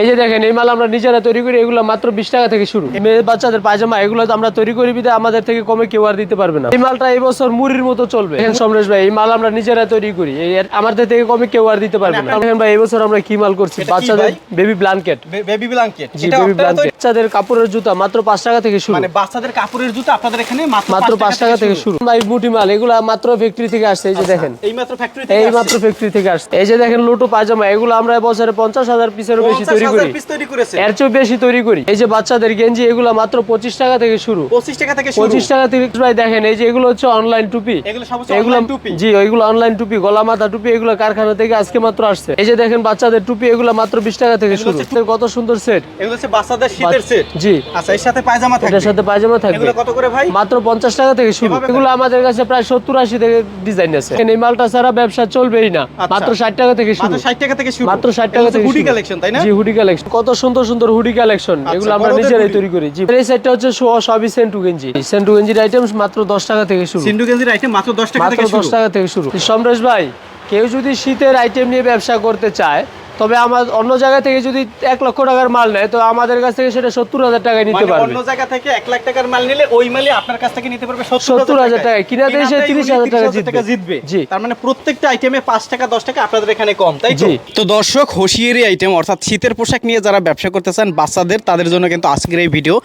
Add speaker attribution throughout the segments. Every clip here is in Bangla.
Speaker 1: এই যে দেখেন এই মাল আমরা নিজেরা তৈরি করি এগুলো মাত্র বিশ টাকা থেকে শুরু। মেয়ে বাচ্চাদের পায়জামা এগুলো তো আমরা তৈরি করি বিধায় আমাদের থেকে কমে কেউ আর দিতে পারবে না। এই মালটা এই বছর মুড়ির মতো চলবে। দেখেন সমরেশ ভাই এই মাল আমরা নিজেরা তৈরি করি আমাদের থেকে কমে কেউ আর দিতে পারবে না। দেখেন ভাই এই বছর আমরা কি মাল করছি? বাচ্চাদের বেবি ব্ল্যাঙ্কেট
Speaker 2: বেবি ব্ল্যাঙ্কেট
Speaker 1: জি বেবি ব্ল্যাঙ্কেট বাচ্চাদের কাপড়ের জুতা মাত্র পাঁচ টাকা থেকে শুরু।
Speaker 2: মানে বাচ্চাদের কাপড়ের জুতো আপনাদের এখানে মাত্র
Speaker 1: পাঁচ টাকা থেকে শুরু। ভাই মুটি মাল এগুলা মাত্র ফ্যাক্টরি থেকে আসছে এই যে দেখেন।
Speaker 2: এই মাত্র ফ্যাক্টরি
Speaker 1: এই মাত্র ফ্যাক্টরি থেকে আসছে। এই যে দেখেন লোটো পায়জামা এগুলো আমরা বছরে পঞ্চাশ হাজার পিসেরও বেশি তৈরি
Speaker 2: তৈরি করেছে।
Speaker 1: এর চেয়ে বেশি তৈরি করি। এই যে বাচ্চাদের গেঞ্জি এগুলো মাত্র পঁচিশ টাকা থেকে শুরু।
Speaker 2: 25 টাকা থেকে
Speaker 1: পঁচিশ টাকা থেকে ভাই দেখেন এই যে এগুলো হচ্ছে অনলাইন টুপি।
Speaker 2: এগুলো সব
Speaker 1: এগুলো
Speaker 2: online টুপি।
Speaker 1: জি ওইগুলো অনলাইন টুপি গলা মাথা টুপি এগুলো কারখানা থেকে আজকে মাত্র আসছে। এই যে দেখেন বাচ্চাদের টুপি এগুলো মাত্র বিশ টাকা থেকে শুরু। কত সুন্দর সেট
Speaker 2: এগুলো হচ্ছে বাচ্চাদের শীতের সেট
Speaker 1: জি।
Speaker 2: আচ্ছা এর সাথে পায়জামা থাকবে।
Speaker 1: এটার সাথে পায়জামা থাকবে।
Speaker 2: এগুলো কত করে ভাই?
Speaker 1: মাত্র পঞ্চাশ টাকা থেকে শুরু। এগুলো আমাদের কাছে প্রায় সত্তর আশি থেকে ডিজাইন আছে। এই মালটা ছাড়া ব্যবসা চলবেই না।
Speaker 2: আচ্ছা।
Speaker 1: মাত্র ষাট টাকা থেকে শুরু।
Speaker 2: মাত্র 60 টাকা থেকে শুরু।
Speaker 1: মাত্র ষাট টাকা থেকে
Speaker 2: হুডি কালেকশন তাই না?
Speaker 1: জি হুডি কালেকশন কত সুন্দর সুন্দর হুডি কালেকশন এগুলো আমরা নিজেরাই তৈরি করি। জি এই সেটটা হচ্ছে সো- সবই সেন্টু গেঞ্জি সেন্টু গেঞ্জির আইটেম মাত্র দশ টাকা থেকে শুরু।
Speaker 2: সেন্টু গেঞ্জির আইটেম মাত্র 10 টাকা থেকে শুরু।
Speaker 1: দশ টাকা থেকে শুরু। সমরেশ ভাই কেউ যদি শীতের আইটেম নিয়ে ব্যবসা করতে চায় তবে আমার অন্য জায়গা থেকে যদি এক লক্ষ টাকার মাল নেয় তো আমাদের কাছ থেকে সেটা সত্তর হাজার টাকায় নিতে
Speaker 2: মানে
Speaker 1: পারবে
Speaker 2: অন্য জায়গা থেকে 1 লাখ টাকার মাল নিলে ওই মালই আপনার কাছ থেকে নিতে পারবে
Speaker 1: 70,000 টাকায়। কিনাতে এসে 30,000 টাকা জিতবে।
Speaker 2: জিতবে
Speaker 1: জি।
Speaker 2: তার মানে প্রত্যেকটা আইটেমে 5 টাকা 10 টাকা আপনাদের এখানে কম তাই তো
Speaker 1: জি।
Speaker 2: তো দর্শক হোশিয়ারি আইটেম অর্থাৎ শীতের পোশাক নিয়ে যারা ব্যবসা করতে চান বাচ্চাদের তাদের জন্য কিন্তু আজকের এই ভিডিও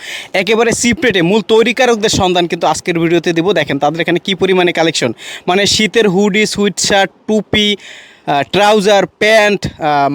Speaker 2: একেবারে সিপ্রেটে মূল তৈরিকারকদের সন্ধান কিন্তু আজকের ভিডিওতে দেবো দেখেন তাদের এখানে কি পরিমাণে কালেকশন মানে শীতের হুডি সুইট শার্ট টুপি ট্রাউজার প্যান্ট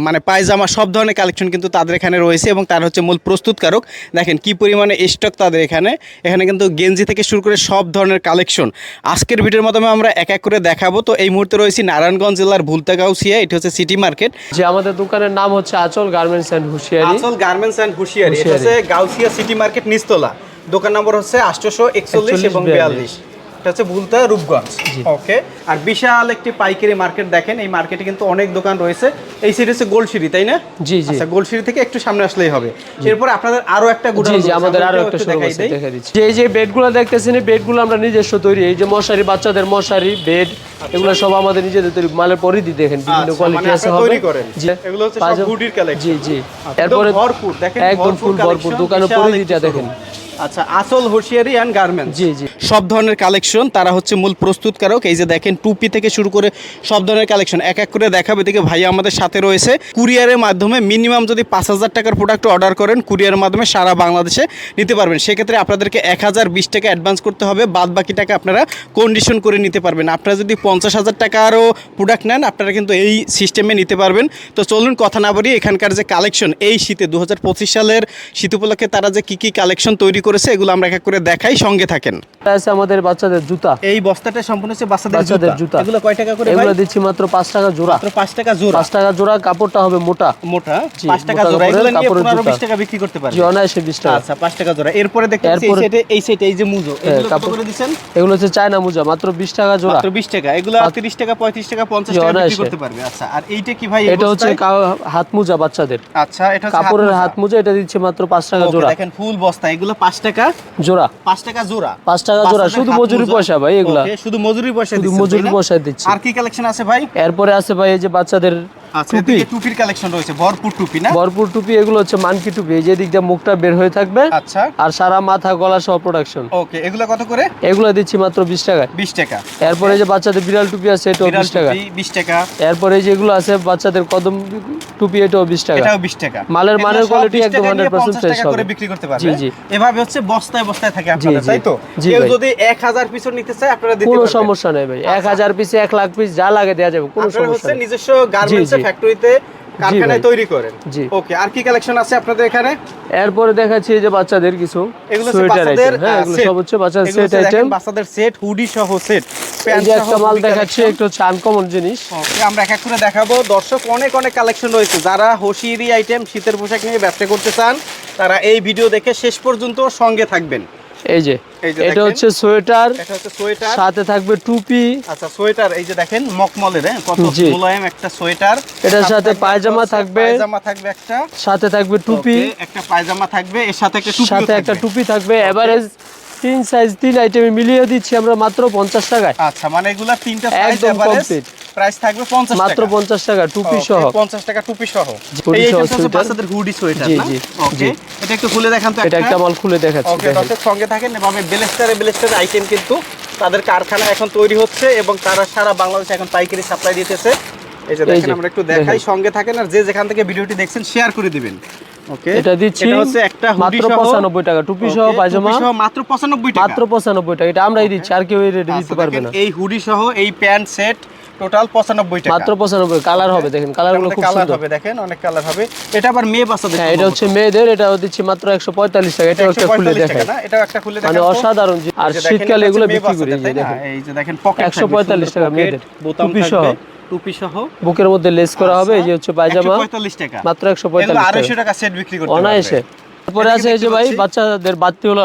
Speaker 2: মানে পায়জামা সব ধরনের কালেকশন কিন্তু তাদের এখানে রয়েছে এবং তার হচ্ছে মূল প্রস্তুতকারক। দেখেন কি পরিমাণে স্টক তাদের এখানে। এখানে কিন্তু গেঞ্জি থেকে শুরু করে সব ধরনের কালেকশন আজকের ভিডিওর মাধ্যমে আমরা এক এক করে দেখাবো। তো এই মুহূর্তে রয়েছি নারায়ণগঞ্জ জেলার ভুলতাগাউসিয়া এটি হচ্ছে সিটি মার্কেট
Speaker 1: যে আমাদের দোকানের নাম হচ্ছে আচল গার্মেন্টস অ্যান্ড হুশিয়ারি।
Speaker 2: আচল গার্মেন্টস অ্যান্ড হুশিয়ারি। এটা হচ্ছে গাউসিয়া সিটি মার্কেট নিস্তলা দোকান নম্বর হচ্ছে আটশোশো একচল্লিশ এবং
Speaker 1: 41,
Speaker 2: বিয়াল্লিশ। এটা হচ্ছে ভুলতা রূপগঞ্জ। ওকে? আর বিশাল একটি পাইকারি মার্কেট দেখেন এই মার্কেটে কিন্তু অনেক দোকান রয়েছে। এই সিটি হচ্ছে গোলসিঁড়ি তাই না?
Speaker 1: জি জি।
Speaker 2: আচ্ছা গোলসিঁড়ি থেকে একটু সামনে আসলেই হবে। এরপর আপনাদের আরও একটা
Speaker 1: জি জি আমাদের আরও একটা দিচ্ছি। যে যে বেডগুলো দেখতেছেন এই বেডগুলো আমরা নিজস্ব তৈরি। এই যে মশারি বাচ্চাদের মশারি বেড এগুলো সব আমাদের নিজেদের তৈরি। মালের পরিধি দেখেন বিভিন্ন
Speaker 2: আচ্ছা,
Speaker 1: কোয়ালিটি
Speaker 2: মানে
Speaker 1: আছে হবে।
Speaker 2: তৈরি করেন?
Speaker 1: জি।
Speaker 2: এগুলো হচ্ছে সব hoodie collection।
Speaker 1: জি জি।
Speaker 2: আচ্ছা,
Speaker 1: এরপরে
Speaker 2: ভরপুর, দেখেন,
Speaker 1: একদম
Speaker 2: ভরপুর
Speaker 1: ফুল ভরপুর দোকানের পরিধিটা দেখেন।
Speaker 2: আচ্ছা আসল হুশিয়ারি অ্যান্ড গার্মেন্টস
Speaker 1: জি জি।
Speaker 2: সব ধরনের কালেকশন তারা হচ্ছে মূল প্রস্তুতকারক। এই যে দেখেন, টুপি থেকে শুরু করে সব ধরনের কালেকশন এক এক করে দেখাবে। দেখে ভাই আমাদের সাথে রয়েছে। কুরিয়ারের মাধ্যমে মিনিমাম যদি পাঁচ হাজার টাকার প্রোডাক্ট অর্ডার করেন, কুরিয়ারের মাধ্যমে সারা বাংলাদেশে নিতে পারবেন। সেক্ষেত্রে আপনাদেরকে এক হাজার বিশ টাকা অ্যাডভান্স করতে হবে। বাদ বাকি টাকা আপনারা কন্ডিশন করে নিতে পারবেন। আপনারা যদি পঞ্চাশ হাজার টাকারও প্রোডাক্ট নেন, আপনারা কিন্তু এই সিস্টেমে নিতে পারবেন। তো চলুন কথা না বলি এখানকার যে কালেকশন এই শীতে দু হাজার পঁচিশ সালের শীত উপলক্ষে তারা যে কী কী কালেকশন তৈরি করেছে, এগুলো আমরা এক এক করে দেখাই। সঙ্গে থাকেন।
Speaker 1: আছে আমাদের বাচ্চাদের জুতা।
Speaker 2: এই বস্তাটা সম্পূর্ণ হচ্ছে বাচ্চাদের
Speaker 1: জুতা।
Speaker 2: এগুলো কয় টাকা করে
Speaker 1: এগুলো দিচ্ছি মাত্র পাঁচ টাকা জোড়া।
Speaker 2: মাত্র 5 টাকা জোড়া।
Speaker 1: পাঁচ টাকা জোড়া কাপড়টা হবে মোটা।
Speaker 2: মোটা
Speaker 1: জি,
Speaker 2: 5 টাকা জোড়া। এগুলো নিয়ে
Speaker 1: কাপড়ের
Speaker 2: 15
Speaker 1: জুতা।
Speaker 2: 20 টাকা বিক্রি করতে পারবে
Speaker 1: জি অনায়াসে বিশ টাকা।
Speaker 2: আচ্ছা 5 টাকা জোড়া। এরপরে দেখতে এই সেটে এই সেটে এই যে মুজো এগুলো কত করে দিবেন
Speaker 1: এগুলো হচ্ছে চায়না মোজা মাত্র বিশ টাকা জোড়া।
Speaker 2: মাত্র 20 টাকা। এগুলো 30 টাকা 35 টাকা 50 টাকা বিক্রি করতে পারবে। আচ্ছা আর এইটা কি ভাই
Speaker 1: এটা হচ্ছে হাত মোজা বাচ্চাদের।
Speaker 2: আচ্ছা এটা
Speaker 1: কাপড়ের হাত মোজা এটা দিচ্ছে মাত্র পাঁচ টাকা জোড়া।
Speaker 2: দেখেন ফুল বস্তা। এগুলো 5 টাকা?
Speaker 1: জোড়া।
Speaker 2: 5 টাকা জোড়া।
Speaker 1: পাঁচ টাকা জোড়া শুধু মজুরি পয়সা ভাই এগুলা।
Speaker 2: শুধু মজুরি পয়সা
Speaker 1: শুধু মজুরি পয়সা দিচ্ছি।
Speaker 2: আর কি কালেকশন আছে ভাই?
Speaker 1: এরপরে আছে ভাই এই যে বাচ্চাদের
Speaker 2: আচ্ছা এদিকে টুপির কালেকশন রয়েছে ভরপুর টুপি না?
Speaker 1: ভরপুর টুপি এগুলো হচ্ছে মানকি টুপি এই যে দিক দিয়ে মুখটা বের হয়ে থাকবে
Speaker 2: আচ্ছা।
Speaker 1: আর সারা মাথা গলা সহ প্রোডাকশন
Speaker 2: ওকে এগুলো কত করে?
Speaker 1: এগুলো দিচ্ছি মাত্র বিশ টাকায়
Speaker 2: 20 টাকা।
Speaker 1: এরপরে যে বাচ্চাদের বিড়াল টুপি আছে এটাও
Speaker 2: বিড়াল
Speaker 1: বিশ টাকা।
Speaker 2: 20 টাকা।
Speaker 1: এরপরে আছে বাচ্চাদের কদম টুপি এটাও বিশ টাকা।
Speaker 2: এটাও 20 টাকা।
Speaker 1: মালের মানের
Speaker 2: 20
Speaker 1: একদম 100%
Speaker 2: 50
Speaker 1: fresh
Speaker 2: টাকা করে বিক্রি করতে পারবে।
Speaker 1: জি, জি।
Speaker 2: এভাবে হচ্ছে বস্তায় বস্তায় থাকে আপনাদের তাই তো? কেউ যদি 1000 পিসও নিতে চায় আপনারা দিতে
Speaker 1: কোনো সমস্যা নেই ভাই। এক হাজার পিসে এক লাখ পিস যা লাগে দেওয়া যাবে কোনো সমস্যা নেই।
Speaker 2: নিজস্ব গার্মেন্টস। ফ্যাক্টরিতে কারখানায় তৈরি করেন।
Speaker 1: জি।
Speaker 2: ওকে আর কি কালেকশন আছে আপনাদের এখানে?
Speaker 1: এরপরে দেখাচ্ছি যে বাচ্চাদের কিছু
Speaker 2: এগুলো বাচ্চাদের
Speaker 1: হ্যাঁ এগুলো সব হচ্ছে বাচ্চাদের সেট আইটেম
Speaker 2: বাচ্চাদের সেট হুডি সহ সেট
Speaker 1: একটা মাল দেখাচ্ছি একটু আনকমন জিনিস।
Speaker 2: ওকে আমরা এক এক করে দেখাবো। দর্শক অনেক অনেক কালেকশন রয়েছে। যারা হোশিয়ারি আইটেম শীতের পোশাক নিয়ে ব্যবসা করতে চান তারা এই ভিডিও দেখে শেষ পর্যন্ত সঙ্গে থাকবেন।
Speaker 1: এই যে এটা হচ্ছে সোয়েটার
Speaker 2: এটা হচ্ছে সোয়েটার।
Speaker 1: সাথে থাকবে টুপি।
Speaker 2: আচ্ছা সোয়েটার এই যে দেখেন মকমলের হ্যাঁ কত মোলায়েম একটা সোয়েটার।
Speaker 1: এটার সাথে পায়জামা থাকবে।
Speaker 2: পায়জামা থাকবে একটা।
Speaker 1: সাথে থাকবে টুপি।
Speaker 2: একটা পায়জামা থাকবে এর সাথে একটা টুপি
Speaker 1: সাথে একটা টুপি থাকবে। এভারেজ তিন সাইজ তিন আইটেমে মিলিয়ে দিচ্ছি আমরা মাত্র পঞ্চাশ টাকায়।
Speaker 2: আচ্ছা মানে এগুলা তিনটা সাইজ
Speaker 1: একদম।
Speaker 2: প্রাইস থাকবে 50
Speaker 1: মাত্র
Speaker 2: টাকা।
Speaker 1: পঞ্চাশ টাকা টুপি সহ।
Speaker 2: 50 টাকা টুপি সহ। এই হচ্ছে বাচ্চাদের হুডি সোয়েটার
Speaker 1: জি,
Speaker 2: না?
Speaker 1: জি,
Speaker 2: ওকে। এটা একটু খুলে দেখান তো
Speaker 1: এটা একটা। মাল খুলে দেখাচ্ছি
Speaker 2: ওকে। দর্শক সঙ্গে থাকেন এভাবে বেলেস্টারে বেলেস্টারে আইটেম কিন্তু তাদের কারখানা এখন তৈরি হচ্ছে এবং তারা সারা বাংলাদেশে এখন পাইকারি সাপ্লাই দিতেছে। এই যে দেখেন আমরা একটু দেখাই। সঙ্গে থাকেন আর যে যেখান থেকে ভিডিওটি দেখছেন শেয়ার করে দিবেন। ওকে
Speaker 1: এটা দিচ্ছি
Speaker 2: এটা হচ্ছে একটা হুডি
Speaker 1: মাত্র
Speaker 2: সহ।
Speaker 1: পঁচানব্বই টাকা টুপি সহ পায়জামা।
Speaker 2: সহ মাত্র 95 টাকা।
Speaker 1: মাত্র পঁচানব্বই টাকা এটা আমরাই দিচ্ছি আর কেউ এই রেটে
Speaker 2: আচ্ছা,
Speaker 1: দিতে পারবে না।
Speaker 2: এই হুডি সহ এই প্যান্ট সেট টোটাল 95 টাকা।
Speaker 1: মাত্র পঁচানব্বই কালার হবে দেখেন কালারগুলো খুব
Speaker 2: কালার
Speaker 1: সুন্দর।
Speaker 2: হবে দেখেন অনেক কালার হবে। এটা আবার মেয়ে
Speaker 1: হ্যাঁ এটা হচ্ছে মেয়েদের এটা দিচ্ছি মাত্র একশো পঁয়তাল্লিশ টাকা এটাও একটা খুলে
Speaker 2: 145 টাকা না? এটাও একটা খুলে
Speaker 1: মানে অসাধারণ আর
Speaker 2: দেখেন,
Speaker 1: শীতকালে এগুলো বিক্রি করি এই যে দেখেন।
Speaker 2: এই যে দেখেন পকেট
Speaker 1: 145 টাকা মেয়েদের।
Speaker 2: বোতাম
Speaker 1: টুপি
Speaker 2: থাকবে
Speaker 1: সহ।
Speaker 2: টুপি সহ।
Speaker 1: বুকের মধ্যে লেস করা হবে এই যে হচ্ছে পায়জামা।
Speaker 2: 145 টাকা।
Speaker 1: মাত্র একশো পঁয়তাল্লিশ টাকা।
Speaker 2: সেট বিক্রি করতে
Speaker 1: অনায়াসে। তারপরে আছে এই যে ভাই? বাচ্চাদের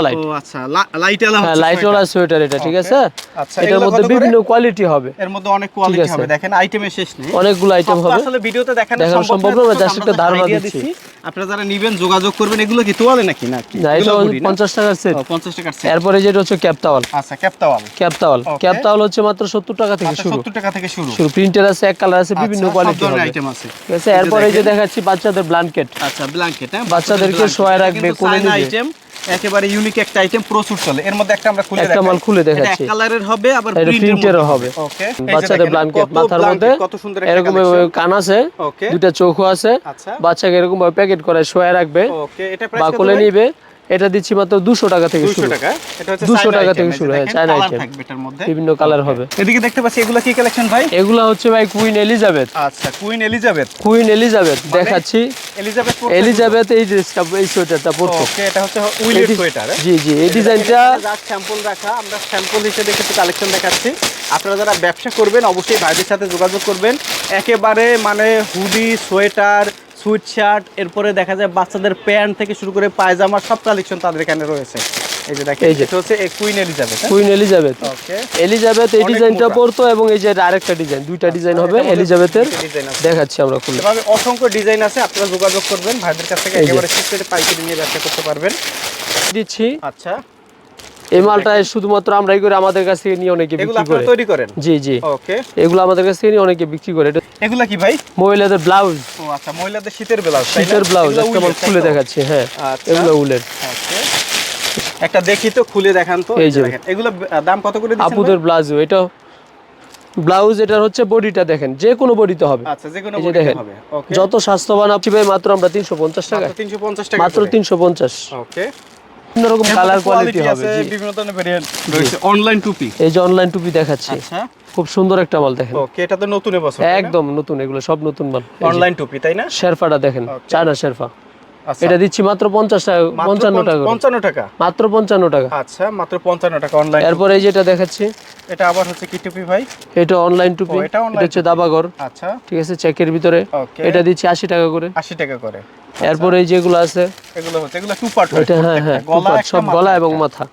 Speaker 1: লাইট
Speaker 2: ও আচ্ছা লাইট আলা
Speaker 1: হ্যাঁ সোয়েটার এটা ঠিক আছে?
Speaker 2: আচ্ছা,
Speaker 1: এটার মধ্যে বিভিন্ন কোয়ালিটি হবে।
Speaker 2: এর মধ্যে অনেক কোয়ালিটি হবে। দেখেন আইটেমের শেষ নেই।
Speaker 1: অনেকগুলো আইটেম হবে।
Speaker 2: আসলে ভিডিওতে দেখানো সম্ভব না, আমরা
Speaker 1: একটা ধারণা দিচ্ছি।
Speaker 2: আপনারা যারা নিবেন যোগাযোগ করবেন এগুলো কি তোয়ালে নাকি?
Speaker 1: না এটা
Speaker 2: এগুলো হুডি না?
Speaker 1: পঞ্চাশ টাকার সেট
Speaker 2: 50 টাকার সেট
Speaker 1: এরপরে যেটা হচ্ছে ক্যাপ টাওয়াল
Speaker 2: আচ্ছা cap towel
Speaker 1: cap towel cap towel হচ্ছে মাত্র সত্তর টাকা থেকে শুরু।
Speaker 2: 70 টাকা থেকে শুরু।
Speaker 1: শুরু। প্রিন্টের আছে এক কালার আছে বিভিন্ন
Speaker 2: আচ্ছা, সব
Speaker 1: কোয়ালিটি
Speaker 2: আইটেম আছে।
Speaker 1: ঠিক আছে এরপরে এই যে দেখাচ্ছি বাচ্চাদের ব্ল্যাঙ্কেট
Speaker 2: আচ্ছা ব্ল্যাঙ্কেট হ্যাঁ
Speaker 1: বাচ্চাদেরকে শোয়ায় রাখবে, কোলে নিবে।
Speaker 2: আইটেম একেবারে ইউনিক একটা আইটেম প্রচুর চলে। এর মধ্যে একটা আমরা খুলে
Speaker 1: একটা মাল খুলে দেখাচ্ছি।
Speaker 2: কালারের হবে আবার
Speaker 1: এটা
Speaker 2: প্রিন্টের
Speaker 1: প্রিন্টেরও হবে।
Speaker 2: ওকে
Speaker 1: বাচ্চাদের ব্ল্যাঙ্কেট মাথার মধ্যে
Speaker 2: কত সুন্দর
Speaker 1: এরকম কান আছে
Speaker 2: ওকে
Speaker 1: দুটা চোখও আছে
Speaker 2: আচ্ছা।
Speaker 1: বাচ্চাকে এরকম ভাবে প্যাকেট করে শোয়া রাখবে
Speaker 2: ওকে এটা
Speaker 1: বা
Speaker 2: প্রাইস কত
Speaker 1: কোলে নিবে। এটা দিচ্ছি মাত্র দুশো টাকা থেকে
Speaker 2: 200
Speaker 1: শুরু।
Speaker 2: টাকা। এটা হচ্ছে
Speaker 1: 200 টাকা থেকে শুরু, হ্যাঁ, চায়না
Speaker 2: মধ্যে।
Speaker 1: বিভিন্ন কালার হবে।
Speaker 2: এদিকে দেখতে পাচ্ছি এগুলো কি কালেকশন ভাই?
Speaker 1: এগুলা হচ্ছে ভাই কুইন এলিজাবেথ
Speaker 2: আচ্ছা কুইন এলিজাবেথ
Speaker 1: কুইন এলিজাবেথ দেখাচ্ছি।
Speaker 2: এলিজাবেথ
Speaker 1: এলিজাবেথ এই ড্রেসটা এই সোয়েটারটা পড়তো
Speaker 2: ওকে এটা হচ্ছে উইলেট সোয়েটার
Speaker 1: জি জি এই ডিজাইনটা
Speaker 2: স্যাম্পল রাখা আমরা স্যাম্পল হিসেবে কিছু কালেকশন দেখাচ্ছি। আপনারা যারা ব্যবসা করবেন অবশ্যই ভাইদের সাথে যোগাযোগ করবেন। একেবারে মানে হুডি সোয়েটার সুইট শার্ট এরপরে দেখা যায় বাচ্চাদের প্যান্ট থেকে শুরু করে পায়জামা সব কালেকশন তাদের এখানে রয়েছে। এই যে দেখেন
Speaker 1: এই যে।
Speaker 2: হচ্ছে queen Elizabeth
Speaker 1: queen Elizabeth.
Speaker 2: Okay.
Speaker 1: Elizabeth এই ডিজাইনটা। পড়তো এবং এই যে আরেকটা ডিজাইন দুইটা ডিজাইন হবে এলিজাবেথের। দেখাচ্ছি আমরা খুলে।
Speaker 2: এভাবে অসংখ্য ডিজাইন আছে আপনারা যোগাযোগ করবেন ভাইদের কাছ থেকে। একেবারে পাইকারি নিয়ে ব্যবসা করতে পারবেন।
Speaker 1: দিচ্ছি।
Speaker 2: আচ্ছা।
Speaker 1: এই মালটা শুধুমাত্র আমরাই করে আমাদের কাছ থেকে নিয়ে অনেকে বিক্রি করে।
Speaker 2: তৈরি করেন?
Speaker 1: জি জি।
Speaker 2: ওকে।
Speaker 1: এগুলো আমাদের কাছ থেকে নিয়ে অনেকে বিক্রি করে। এটা
Speaker 2: এগুলা কি ভাই?
Speaker 1: মহিলাদের ব্লাউজ।
Speaker 2: ও আচ্ছা মহিলাদের শীতের ব্লাউজ
Speaker 1: শীতের ব্লাউজ খুলে দেখাচ্ছি হ্যাঁ।
Speaker 2: আচ্ছা।
Speaker 1: এগুলো উলের।
Speaker 2: একটা দেখি তো খুলে দেখান তো।
Speaker 1: এই
Speaker 2: যে এগুলো দাম কত করে দিচ্ছেন
Speaker 1: আপুদের ব্লাউজ এটা ব্লাউজ এটার হচ্ছে বডিটা দেখেন যে কোনো বডিতে হবে।
Speaker 2: আচ্ছা যে কোনো বডিতে হবে ওকে।
Speaker 1: যত স্বাস্থ্যবান আপনি মাত্র আমরা তিনশো পঞ্চাশ টাকা
Speaker 2: মাত্র 350 টাকা
Speaker 1: মাত্র তিনশো পঞ্চাশ।
Speaker 2: ওকে।
Speaker 1: বিভিন্ন রকম কালার কোয়ালিটি হবে।
Speaker 2: বিভিন্ন ধরনের ভেরিয়েন্ট রয়েছে অনলাইন টুপি।
Speaker 1: এই যে অনলাইন টুপি দেখাচ্ছি।
Speaker 2: আচ্ছা।
Speaker 1: খুব সুন্দর একটা মাল দেখেন।
Speaker 2: ওকে এটা তো নতুন এবছর
Speaker 1: একদম নতুন এগুলো সব নতুন মাল।
Speaker 2: অনলাইন টুপি তাই না?
Speaker 1: শেরফাটা দেখেন চায়না শেরফা।
Speaker 2: আচ্ছা।
Speaker 1: এটা দিচ্ছি মাত্র পঞ্চাশ টাকা পঞ্চান্ন টাকা।
Speaker 2: 55 টাকা?
Speaker 1: মাত্র পঞ্চান্ন টাকা।
Speaker 2: আচ্ছা মাত্র 55 টাকা অনলাইন
Speaker 1: এরপরে এই যেটা দেখাচ্ছি।
Speaker 2: এটা আবার হচ্ছে কি টুপি ভাই?
Speaker 1: এটা অনলাইন টুপি
Speaker 2: এটা
Speaker 1: হচ্ছে দাবাগর
Speaker 2: আচ্ছা।
Speaker 1: ঠিক আছে চেকের ভিতরে। এটা দিচ্ছি আশি টাকা করে।
Speaker 2: 80 টাকা করে।
Speaker 1: এরপরে এই যেগুলো আছে
Speaker 2: এগুলো হচ্ছে এগুলো টু পার্ট
Speaker 1: এটা হ্যাঁ হ্যাঁ সব গলা এবং মাথা।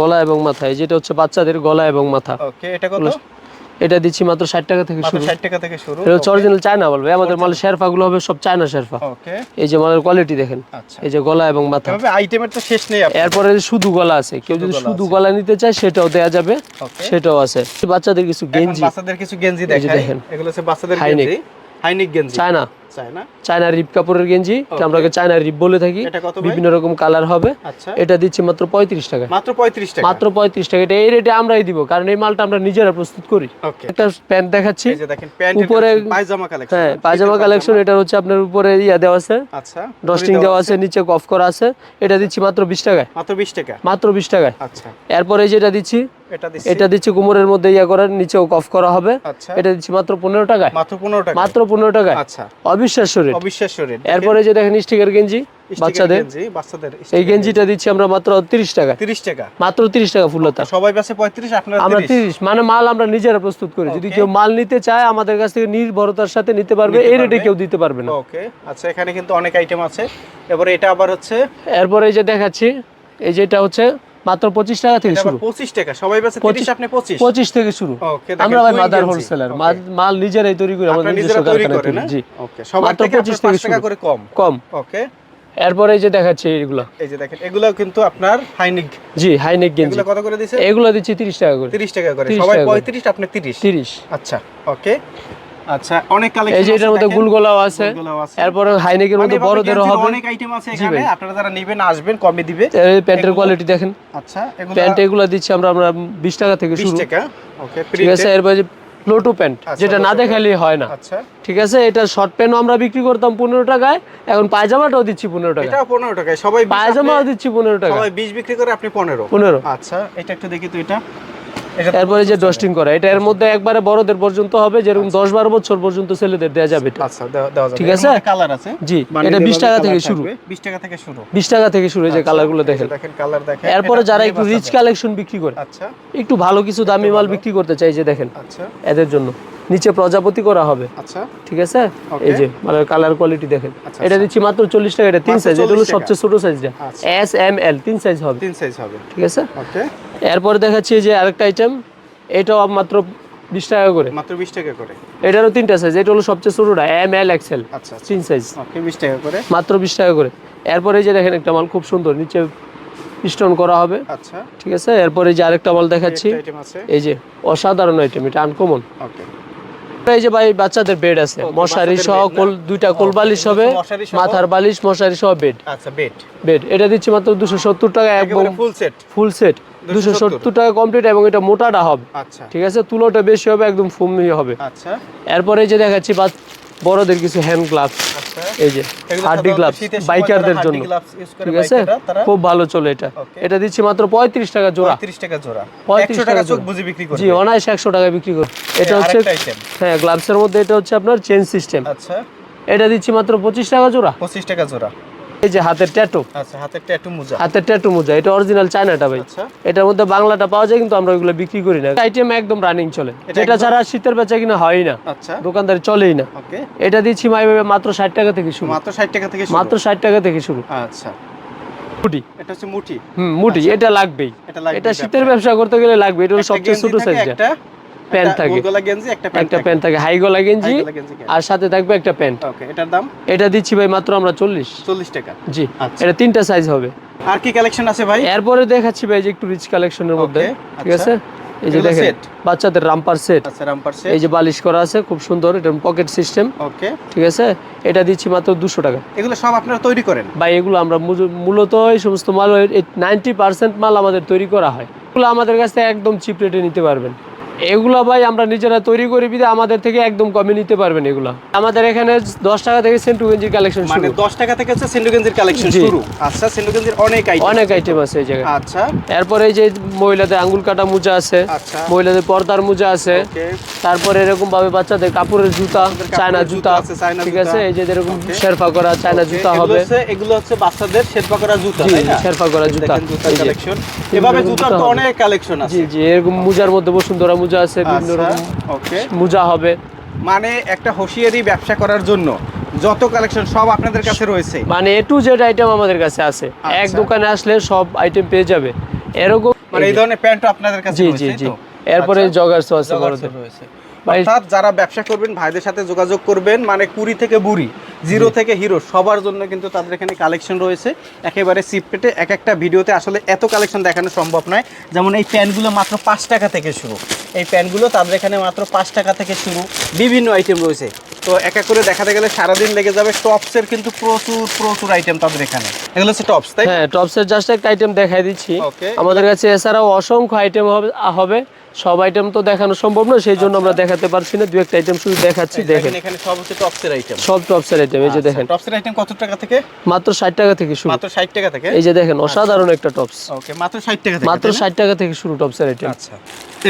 Speaker 1: গলা এবং মাথা এই যেটা হচ্ছে বাচ্চাদের গলা এবং মাথা।
Speaker 2: ওকে এটা কত?
Speaker 1: এটা দিচ্ছি মাত্র ষাট টাকা থেকে শুরু।
Speaker 2: 60 টাকা থেকে শুরু।
Speaker 1: এটা হচ্ছে অরিজিনাল চায়না বলবে। আমাদের মাল শেরফা গুলো হবে সব চায়না শেরফা।
Speaker 2: ওকে
Speaker 1: এই যে মালের কোয়ালিটি দেখেন।
Speaker 2: আচ্ছা।
Speaker 1: এই যে গলা এবং মাথা।
Speaker 2: এভাবে আইটেমের তো শেষ নেই
Speaker 1: এরপরে শুধু গলা আছে। কেউ যদি শুধু গলা নিতে চায় সেটাও দেয়া যাবে। সেটাও আছে। বাচ্চাদের কিছু গেঞ্জি।
Speaker 2: বাচ্চাদের কিছু গেঞ্জি
Speaker 1: দেখেন।
Speaker 2: এগুলো হচ্ছে বাচ্চাদের। গেঞ্জি। হাইনিক গেঞ্জি।
Speaker 1: চায়না।
Speaker 2: চায়
Speaker 1: চায়না রিপ কাপড়ের গেঞ্জি আমরা চায়না রিপ বলে থাকি। বিভিন্ন রকম কালার হবে।
Speaker 2: আচ্ছা।
Speaker 1: এটা দিচ্ছি মাত্র পঁয়ত্রিশ টাকা।
Speaker 2: মাত্র 35 টাকা?
Speaker 1: মাত্র পঁয়ত্রিশ টাকা। এটা এই রেটে আমরাই দিব কারণ এই মালটা আমরা নিজেরা প্রস্তুত করি। একটা প্যান্ট দেখাচ্ছি। উপরে-
Speaker 2: পায়জামা কালেকশন
Speaker 1: হ্যাঁ পায়জামা কালেকশন এটা হচ্ছে আপনার উপরে ইয়া দেওয়া আছে।
Speaker 2: আচ্ছা
Speaker 1: ডস্টিং দেওয়া আছে। নিচে কফ করা আছে। এটা দিচ্ছি মাত্র বিশ টাকায়।
Speaker 2: মাত্র 20 টাকা?
Speaker 1: মাত্র বিশ টাকায়।
Speaker 2: আচ্ছা।
Speaker 1: এরপরে যেটা দিচ্ছি
Speaker 2: এটা দিচ্ছি।
Speaker 1: কোমরের মধ্যে ইয়া করার নিচেও কফ করা হবে।
Speaker 2: আচ্ছা।
Speaker 1: এটা দিচ্ছি মাত্র পনেরো টাকায়।
Speaker 2: মাত্র 15 টাকা
Speaker 1: মাত্র পনেরো টাকায়।
Speaker 2: আচ্ছা।
Speaker 1: অবিশ্বাস্য রেট
Speaker 2: অবিশ্বাস্য রেট
Speaker 1: এরপরে যে দেখেন স্টিকার গেঞ্জি বাচ্চাদের।
Speaker 2: বাচ্চাদের
Speaker 1: এই গেঞ্জিটা দিচ্ছি আমরা মাত্র তিরিশ টাকা
Speaker 2: 30 টাকা।
Speaker 1: মাত্র তিরিশ টাকা ফুলতা
Speaker 2: সবাই পাশে 35 আপনারা
Speaker 1: আমরা
Speaker 2: 30
Speaker 1: মানে মাল আমরা নিজেরা প্রস্তুত করি। যদি কেউ মাল নিতে চায় আমাদের কাছ থেকে নির্ভরতার সাথে নিতে পারবে এই রেটে কেউ দিতে পারবে না।
Speaker 2: ওকে আচ্ছা এখানে কিন্তু অনেক আইটেম আছে। এবারে এটা আবার হচ্ছে
Speaker 1: এরপরে এই যে দেখাচ্ছি এই যেটা হচ্ছে মাত্র পঁচিশ টাকা থেকে শুরু।
Speaker 2: 25 টাকা সবাই পাশে 30 আপনি 25
Speaker 1: পঁচিশ থেকে শুরু। আমরা ভাই মাদার হোলসেলার মাল নিজেরাই তৈরি করি আমাদের নিজস্ব কারখানায় তৈরি। জি। মাত্র
Speaker 2: থেকে
Speaker 1: 25
Speaker 2: 25
Speaker 1: থেকে
Speaker 2: টাকা। করে কম।
Speaker 1: কম।
Speaker 2: ওকে
Speaker 1: এরপরে এই যে দেখাচ্ছি এগুলো
Speaker 2: এই যে দেখেন এগুলো কিন্তু আপনার হাইনিক
Speaker 1: জি হাইনেক গেঞ্জি।
Speaker 2: এগুলো কত করে দিয়েছে?
Speaker 1: এগুলো দিচ্ছি তিরিশ টাকা করে।
Speaker 2: 30 টাকা করে। সবাই
Speaker 1: টাকা করে।
Speaker 2: 35 আপনি 30
Speaker 1: তিরিশ।
Speaker 2: আচ্ছা ওকে আচ্ছা অনেক কালেকশন
Speaker 1: এই যে এটার মধ্যে গুলগোলাও আছে এরপরে হাইনেকের মধ্যে বড়দেরও হবে।
Speaker 2: অনেক আইটেম আছে এখানে আপনারা যারা নেবেন আসবেন কমে দিবে।
Speaker 1: এই প্যান্টের কোয়ালিটি দেখেন।
Speaker 2: আচ্ছা এগুলো
Speaker 1: প্যান্ট এগুলো দিচ্ছি আমরা আমরা বিশ টাকা থেকে
Speaker 2: 20 টাকা? ওকে
Speaker 1: ঠিক আছে এরপরে প্যান্ট
Speaker 2: আচ্ছা,
Speaker 1: যেটা না দেখালে হয় না।
Speaker 2: আচ্ছা।
Speaker 1: ঠিক আছে এটা শর্ট প্যান্টও আমরা বিক্রি করতাম পনেরো টাকায় এখন পায়জামাটাও দিচ্ছি পনেরো টাকা
Speaker 2: এটাও 15 টাকায়। সবাই
Speaker 1: পায়জামাও দিচ্ছি পনেরো টাকা
Speaker 2: সবাই 20 বিক্রি করে আপনি 15
Speaker 1: পনেরো।
Speaker 2: আচ্ছা এটা একটু দেখি তো এটা।
Speaker 1: এরপরে যে ডস্টিং করা এটা এর মধ্যে একবারে বড়দের পর্যন্ত হবে যেরকম দশ বারো বছর পর্যন্ত ছেলেদের দেওয়া যাবে
Speaker 2: আচ্ছা দেওয়া দেওয়া
Speaker 1: ঠিক আছে?
Speaker 2: কালার আছে?
Speaker 1: জি এটা বিশ টাকা থেকে শুরু।
Speaker 2: 20 টাকা থেকে শুরু।
Speaker 1: বিশ টাকা থেকে শুরু যে কালারগুলো দেখেন
Speaker 2: দেখেন। কালার দেখেন।
Speaker 1: এরপরে যারা একটু রিচ কালেকশন বিক্রি করে
Speaker 2: আচ্ছা।
Speaker 1: একটু ভালো কিছু দামি মাল বিক্রি করতে চাই যে দেখেন
Speaker 2: আচ্ছা।
Speaker 1: এদের জন্য। নিচে প্রজাপতি করা হবে।
Speaker 2: আচ্ছা।
Speaker 1: ঠিক আছে? এই যে মানে কালার কোয়ালিটি দেখেন।
Speaker 2: আচ্ছা,
Speaker 1: এটা
Speaker 2: আচ্ছা।
Speaker 1: দিচ্ছি মাত্র চল্লিশ টাকা এটা তিন সাইজ এটা হলো সবচেয়ে ছোট সাইজটা। এস এম এল তিন সাইজ হবে।
Speaker 2: তিন সাইজ হবে।
Speaker 1: ঠিক আছে? এরপরে দেখাচ্ছি যে আরেকটা আইটেম এটাও মাত্র বিশ টাকা করে।
Speaker 2: মাত্র 20 টাকা করে।
Speaker 1: এটারও তিনটা সাইজ এটা হলো সবচেয়ে ছোটটা এম এল এক্সেল
Speaker 2: আচ্ছা
Speaker 1: তিন সাইজ
Speaker 2: 20 টাকা করে।
Speaker 1: মাত্র বিশ টাকা করে। এরপরে যে দেখেন একটা মাল খুব সুন্দর নিচে স্টোন করা হবে।
Speaker 2: আচ্ছা।
Speaker 1: ঠিক আছে? এরপরে যে আরেকটা মাল দেখাচ্ছি। এই যে অসাধারণ আইটেম এটা আনকমন
Speaker 2: ওকে
Speaker 1: এই যে ভাই বাচ্চাদের বেড আছে মশারি সহ দুইটা কোল বালিশ হবে মাথার বালিশ মশারি সহ বেড
Speaker 2: আচ্ছা বেড
Speaker 1: বেড এটা দিচ্ছি মাত্র দুশো সত্তর টাকা একদম
Speaker 2: ফুল সেট
Speaker 1: ফুল সেট দুশো
Speaker 2: 270
Speaker 1: সত্তর টাকা কমপ্লিট এবং এটা মোটাটা হবে
Speaker 2: আচ্ছা।
Speaker 1: ঠিক আছে? তুলোটা বেশি হবে একদম ফুমি হবে।
Speaker 2: আচ্ছা।
Speaker 1: এরপরে এই যে দেখাচ্ছি বড়দের কিছু হ্যান্ড গ্লাভস এই যে হার্ডি গ্লাভস বাইকারদের জন্য। ঠিক আছে? খুব ভালো চলে এটা। এটা দিচ্ছি মাত্র পঁয়ত্রিশ টাকা জোড়া।
Speaker 2: 35 টাকা জোড়া। পঁয়ত্রিশ টাকা
Speaker 1: টাকা
Speaker 2: চোখ বুঝে বিক্রি করবে।
Speaker 1: জি অনায়াসে একশো টাকা বিক্রি করি এটা হচ্ছে হ্যাঁ গ্লাভসের মধ্যে এটা হচ্ছে আপনার চেন সিস্টেম
Speaker 2: আচ্ছা।
Speaker 1: এটা দিচ্ছি মাত্র পঁচিশ টাকা জোড়া।
Speaker 2: 25 টাকা জোড়া।
Speaker 1: এই যে হাতের ট্যাটু
Speaker 2: আচ্ছা হাতের ট্যাটু মোজা।
Speaker 1: হাতের ট্যাটু মোজা এটা অরিজিনাল চায়নাটা ভাই।
Speaker 2: আচ্ছা।
Speaker 1: এটার মধ্যে বাংলাটা পাওয়া যায় কিন্তু আমরা ওইগুলো বিক্রি করি না। আইটেম একদম রানিং চলে।
Speaker 2: এটা
Speaker 1: ছাড়া শীতের বেচা কিনা হয় না।
Speaker 2: আচ্ছা।
Speaker 1: দোকানদারি চলেই না।
Speaker 2: ওকে।
Speaker 1: এটা দিচ্ছি মাই মাত্র ষাট টাকা থেকে শুরু।
Speaker 2: মাত্র 60 টাকা থেকে শুরু।
Speaker 1: মাত্র ষাট টাকা থেকে শুরু।
Speaker 2: আচ্ছা।
Speaker 1: মুটি।
Speaker 2: এটা হচ্ছে মুঠি
Speaker 1: হুম মুটি। এটা লাগবেই।
Speaker 2: এটা
Speaker 1: শীতের ব্যবসা করতে গেলে লাগবে। এটা হলো সবচেয়ে ছোট সাইজটা
Speaker 2: একটা
Speaker 1: প্যান্ট থাকে।
Speaker 2: গোল গেঞ্জি একটা প্যান্ট
Speaker 1: একটা প্যান্ট থাকে। হাই গলা গেঞ্জি আর সাথে থাকবে একটা প্যান্ট।
Speaker 2: ওকে এটার দাম?
Speaker 1: এটা দিচ্ছি ভাই মাত্র আমরা চল্লিশ।
Speaker 2: 40 টাকা।
Speaker 1: জি
Speaker 2: আচ্ছা।
Speaker 1: এটা তিনটা সাইজ হবে।
Speaker 2: আর কি কালেকশন আছে ভাই?
Speaker 1: এরপরে দেখাচ্ছি ভাই যে একটু রিচ কালেকশনের মধ্যে। ঠিক
Speaker 2: আচ্ছা।
Speaker 1: আছে এই যে দেখেন বাচ্চাদের রামপার সেট
Speaker 2: আচ্ছা রামপার সেট
Speaker 1: এই যে বালিশ করা আছে খুব সুন্দর এটা পকেট সিস্টেম
Speaker 2: ওকে।
Speaker 1: ঠিক আছে? এটা দিচ্ছি মাত্র দুশো টাকা।
Speaker 2: এগুলো সব আপনারা তৈরি করেন?
Speaker 1: ভাই এগুলো আমরা মূলত এই সমস্ত মাল নাইনটি পার্সেন্ট মাল আমাদের তৈরি করা হয়। এগুলো আমাদের কাছ একদম চিপ রেটে নিতে পারবেন। এগুলো ভাই আমরা নিজেরা তৈরি করি বিধে আমাদের থেকে একদম কমে নিতে পারবেন এগুলো। আমাদের এখানে দশ টাকা থেকে সেন্টু গেঞ্জির কালেকশন
Speaker 2: মানে
Speaker 1: শুরু।
Speaker 2: 10 টাকা থেকে হচ্ছে সেন্ডু গেঞ্জির কালেকশন শুরু। আচ্ছা সেন্ডু গেঞ্জির অনেক আইটেম
Speaker 1: অনেক আইটেম আছে এই জায়গায়।
Speaker 2: আচ্ছা।
Speaker 1: এরপরে এই যে মহিলাদের আঙ্গুল কাটা মোজা আছে
Speaker 2: আচ্ছা।
Speaker 1: মহিলাদের পর্দার মোজা আছে। তারপরে এরকম ভাবে বাচ্চাদের কাপড়ের জুতা চায়না
Speaker 2: জুতা আছে, চায়না
Speaker 1: ঠিক আছে? এই যে এরকম. শেরফা করা চায়না জুতা
Speaker 2: এগুলো
Speaker 1: হবে।
Speaker 2: এগুলো হচ্ছে বাচ্চাদের শেরপা করা জুতা তাই না?
Speaker 1: শেরফা করা জুতা।
Speaker 2: কালেকশন এভাবে জুতার তো অনেক কালেকশন আছে।
Speaker 1: জি জি এরকম মুজার মধ্যে বসুন্ধরা মুজা আছে বিভিন্ন
Speaker 2: আচ্ছা
Speaker 1: রকম
Speaker 2: ওকে।
Speaker 1: মুজা হবে।
Speaker 2: মানে একটা হুঁশিয়ারি ব্যবসা করার জন্য যত কালেকশন সব আপনাদের কাছে রয়েছে?
Speaker 1: মানে এ টু জেড আইটেম আমাদের কাছে আছে। এক
Speaker 2: আচ্ছা।
Speaker 1: দোকানে আসলে সব আইটেম পেয়ে যাবে। এরকম
Speaker 2: মানে এই ধরনের প্যান্ট আপনাদের কাছে
Speaker 1: জি
Speaker 2: রয়েছে
Speaker 1: জি জি।
Speaker 2: তো?
Speaker 1: এরপরে
Speaker 2: আচ্ছা।
Speaker 1: জগার্স আছে
Speaker 2: বড়
Speaker 1: বড়দের।
Speaker 2: রয়েছে। অর্থাৎ যারা ব্যবসা করবেন ভাইদের সাথে যোগাযোগ করবেন মানে কুড়ি থেকে বুড়ি জিরো থেকে হিরো সবার জন্য কিন্তু তাদের এখানে কালেকশন রয়েছে। একেবারে সিপ্রেটে এক একটা ভিডিওতে আসলে এত কালেকশন দেখানো সম্ভব নয়। যেমন এই প্যান্টগুলো মাত্র পাঁচ টাকা থেকে শুরু। এই প্যান্টগুলো তাদের এখানে মাত্র পাঁচ টাকা থেকে শুরু। বিভিন্ন আইটেম রয়েছে। তো এক এক করে দেখাতে গেলে সারাদিন লেগে যাবে। টপসের কিন্তু প্রচুর প্রচুর আইটেম তাদের এখানে। এগুলো হচ্ছে টপস তাই?
Speaker 1: হ্যাঁ টপসের জাস্ট একটা আইটেম দেখাই দিচ্ছি। আমাদের কাছে এছাড়াও অসংখ্য আইটেম হবে হবে। সব আইটেম তো দেখানো সম্ভব না সেই জন্য আমরা দেখাতে পারছি না দু একটা আইটেম শুধু দেখাচ্ছি
Speaker 2: দেখেন এখানে সব হচ্ছে টপসের আইটেম
Speaker 1: সব টপসের আইটেম এই যে দেখেন।
Speaker 2: টপসের আইটেম কত টাকা থেকে?
Speaker 1: মাত্র ষাট টাকা থেকে শুরু।
Speaker 2: মাত্র ষাট টাকা থেকে?
Speaker 1: এই যে দেখেন অসাধারণ একটা টপস
Speaker 2: ওকে মাত্র ষাট টাকা থেকে
Speaker 1: মাত্র
Speaker 2: তাই না?
Speaker 1: ষাট টাকা থেকে শুরু টপসের আইটেম
Speaker 2: আচ্ছা।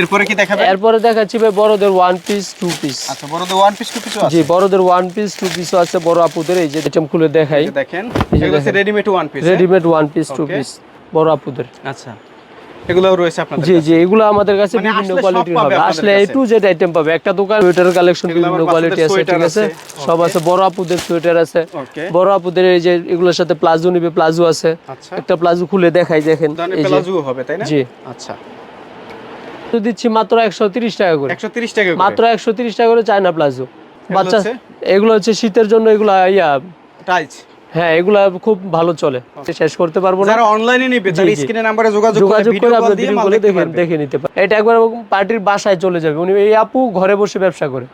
Speaker 2: এরপরে কি দেখাবেন?
Speaker 1: এরপরে দেখাচ্ছি ভাই বড়দের ওয়ান পিস টু পিস
Speaker 2: আচ্ছা বড়দের ওয়ান পিস টু পিস আছে
Speaker 1: জি বড়দের ওয়ান পিস টু পিসও আছে বড় আপুদের এই যে আইটেম খুলে দেখাই।
Speaker 2: দেখেন
Speaker 1: এই যে
Speaker 2: এগুলো readymade one piece
Speaker 1: readymade one piece two piece বড় আপুদের।
Speaker 2: আচ্ছা। এগুলোও রয়েছে আপনাদের
Speaker 1: জি জি এগুলো আমাদের কাছে বিভিন্ন কোয়ালিটির হবে। আসলে এই টু জেড আইটেম পাবে। একটা দোকান সোয়েটারের কালেকশন বিভিন্ন কোয়ালিটি আছে ঠিক আছে? সব আছে বড় আপুদের সোয়েটার আছে। বড় আপুদের এই যে এগুলোর সাথে প্লাজো নিবে প্লাজো আছে। একটা প্লাজো খুলে দেখাই দেখেন। এই
Speaker 2: প্লাজো হবে তাই না?
Speaker 1: জি।
Speaker 2: আচ্ছা।
Speaker 1: তো দিচ্ছি মাত্র একশো তিরিশ টাকা করে।
Speaker 2: 130 টাকা করে।
Speaker 1: মাত্র একশো তিরিশ টাকা করে চায়না প্লাজো। বাচ্চা
Speaker 2: হচ্ছে?
Speaker 1: এগুলো হচ্ছে শীতের জন্য এগুলো ইয়া হ্যাঁ এগুলা খুব ভালো চলে। শেষ করতে পারব না।
Speaker 2: যারা অনলাইনে নিবে
Speaker 1: জি।
Speaker 2: স্ক্রিনে নাম্বারে যোগাযোগ করে
Speaker 1: যোগাযোগ
Speaker 2: ভিডিও
Speaker 1: করে
Speaker 2: কল দিয়ে মাল
Speaker 1: দেখে দেখে নিতে পারে এটা একবার পার্টির বাসায় চলে যাবে। উনি এই আপু ঘরে বসে ব্যবসা করে।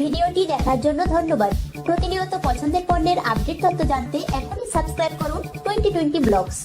Speaker 3: ভিডিওটি দেখার জন্য ধন্যবাদ। প্রতিনিয়ত পছন্দের পণ্যের আপডেট তথ্য জানতে এখনই সাবস্ক্রাইব করুন টোয়েন্টি টোয়েন্টি ব্লগস।